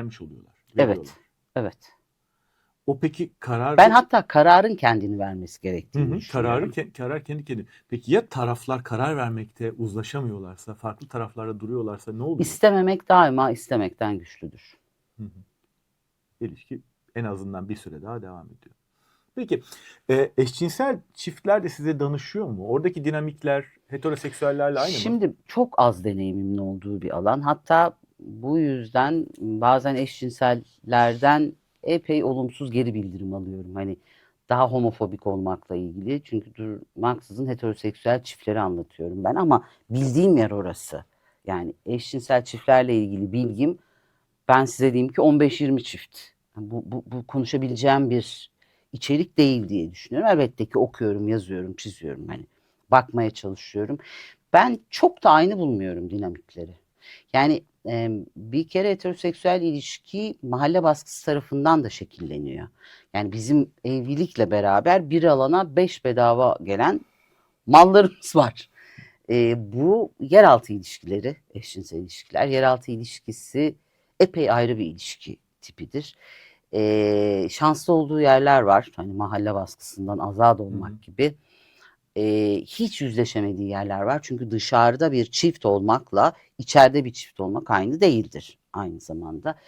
vermiş oluyorlar. Evet. veriyorlar. Evet. O peki karar Ben hatta kararın kendini vermesi Hı gerektiğini hı, düşünüyorum. kararı ke- karar kendi kendine. Peki ya taraflar karar vermekte uzlaşamıyorlarsa, farklı taraflarda duruyorlarsa ne oluyor? İstememek daima istemekten güçlüdür. Hı hı. İlişki en azından bir süre daha devam ediyor. Peki e, eşcinsel çiftler de size danışıyor mu? Oradaki dinamikler heteroseksüellerle aynı mı? Şimdi çok az deneyimimin olduğu bir alan. Hatta bu yüzden bazen eşcinsellerden epey olumsuz geri bildirim alıyorum. Hani daha homofobik olmakla ilgili. Çünkü durmaksızın heteroseksüel çiftleri anlatıyorum ben ama bildiğim yer orası. Yani eşcinsel çiftlerle ilgili bilgim ben size diyeyim ki 15-20 çift. Bu, bu, bu konuşabileceğim bir içerik değil diye düşünüyorum. Elbette ki okuyorum, yazıyorum, çiziyorum. Hani bakmaya çalışıyorum. Ben çok da aynı bulmuyorum dinamikleri. Yani e, bir kere heteroseksüel ilişki mahalle baskısı tarafından da şekilleniyor. Yani bizim evlilikle beraber bir alana beş bedava gelen mallarımız var. E, bu yeraltı ilişkileri, eşcinsel ilişkiler, yeraltı ilişkisi epey ayrı bir ilişki tipidir. E, şanslı olduğu yerler var. Hani mahalle baskısından azat olmak Hı hı. gibi. E, hiç yüzleşemediği yerler var. Çünkü dışarıda bir çift olmakla içeride bir çift olmak aynı değildir aynı zamanda.